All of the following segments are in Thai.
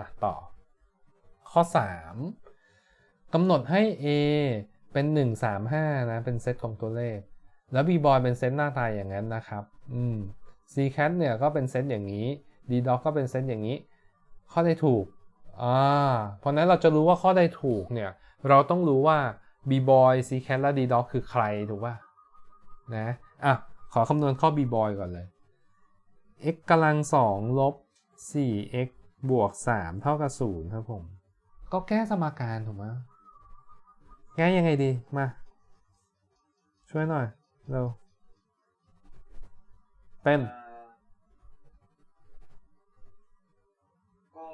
อะต่อ ข้อ 3กำหนดให้ A เป็น 1 3 5 นะ เป็นเซตของตัวเลข แล้ว B boy เป็นเซตหน้าตายอย่างนั้นนะครับ อืม C cat เนี่ยก็เป็นเซตอย่างนี้ D dog ก็เป็นเซตอย่างนี้ ข้อใดถูกอ่าเพราะนั้นเราจะรู้ว่าข้อใดถูกเนี่ย เราต้องรู้ว่า B boy C cat และ D dog คือใครถูกป่ะนะอะขอคำนวณข้อ B boy ก่อนเลย x กำลัง2ลบ 4x บวก3เท่ากับ0ครับผม ก็แก้สมการถูกไหมแก้ยังไงดี มา ช่วยหน่อย เร็ว เป็นเอ่อก็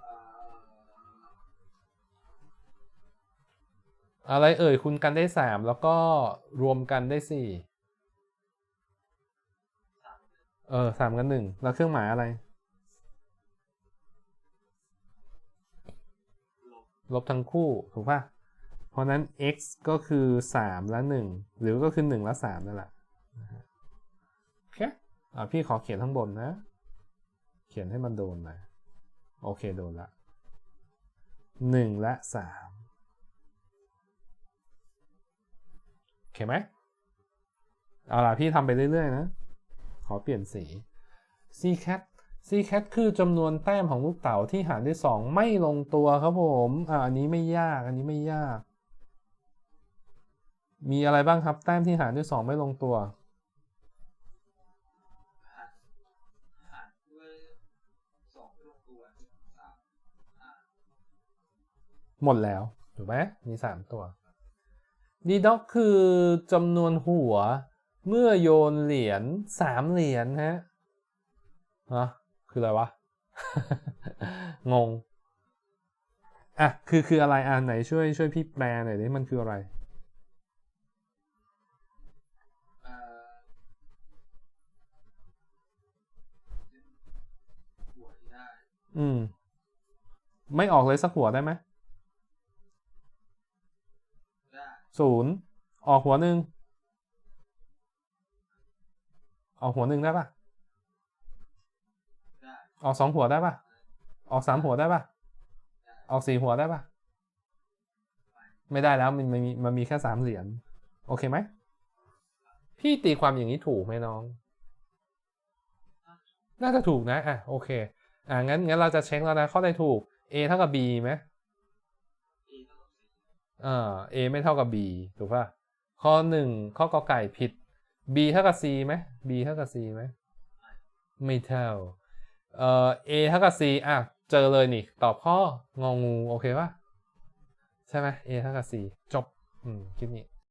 เอ่ออะไรเอ่ยคุณกันได้ 3 แล้วก็รวมกันได้ 4 เออสามกันหนึ่งแล้วเครื่องหมายอะไร ลบทั้งคู่ ถูกป่ะเพราะนั้น x ก็คือ3และ1หรือก็คือ1และ3นั่นแหละโอเคอะพี่ขอเขียนข้างบนนะ เขียนให้มันโดนหนะโอเคโดนละ1และ3โอเคไหมเอาล่ะพี่ทำไปเรื่อย ๆ นะ ขอเปลี่ยนสี c cat c cat คือจำนวนแต้มของลูกเต๋าที่หารด้วย 2 ไม่ลงตัวครับผมอ่าอันนี้ไม่ยาก อันนี้ไม่ยาก มีอะไรบ้างครับ แต้มที่หารด้วย 2 ไม่ลงตัว หมดแล้ว ถูกไหมมี 3 ตัว d d o g คือจำนวนหัว เมื่อโยนเหรียญ3เหรียญฮะฮะคืออะไรวะ งง อะ คือคืออะไรอ่านไหนช่วยช่วยพี่แปลหน่อยดิมันคืออะไรเอ่อหัวที่ได้อืม ไม่ออกเลยสักหัวได้ไหมได้ศูนย์ออกหัวหนึ่ง ออกหัวหนึ่งได้ปะได้ออกสองหัวได้ปะออกสามหัวได้ปะออกสี่หัวได้ปะไม่ได้แล้วมันมันมีมันมีแค่สามเหรียญโอเคไหมพี่ตีความอย่างนี้ถูกไหมน้อง น่าจะถูกนะอะโอเค อะงั้นงั้นเราจะเช็คแล้วนะข้อใดถูก a เท่ากับ b ไหมเอเท่ากับสี่อ่า a ไม่เท่ากับ b ถูกป่ะข้อหนึ่งข้อกอไก่ผิด b เท่ากับ c ไหม b เท่ากับ c ไหมไม่เท่าเอ่อ a เท่ากับ c อะ เจอเลยนี่ ตอบข้ององู โอเคป่ะใช่ไหม a เท่ากับ c จบ อืม คลิปนี้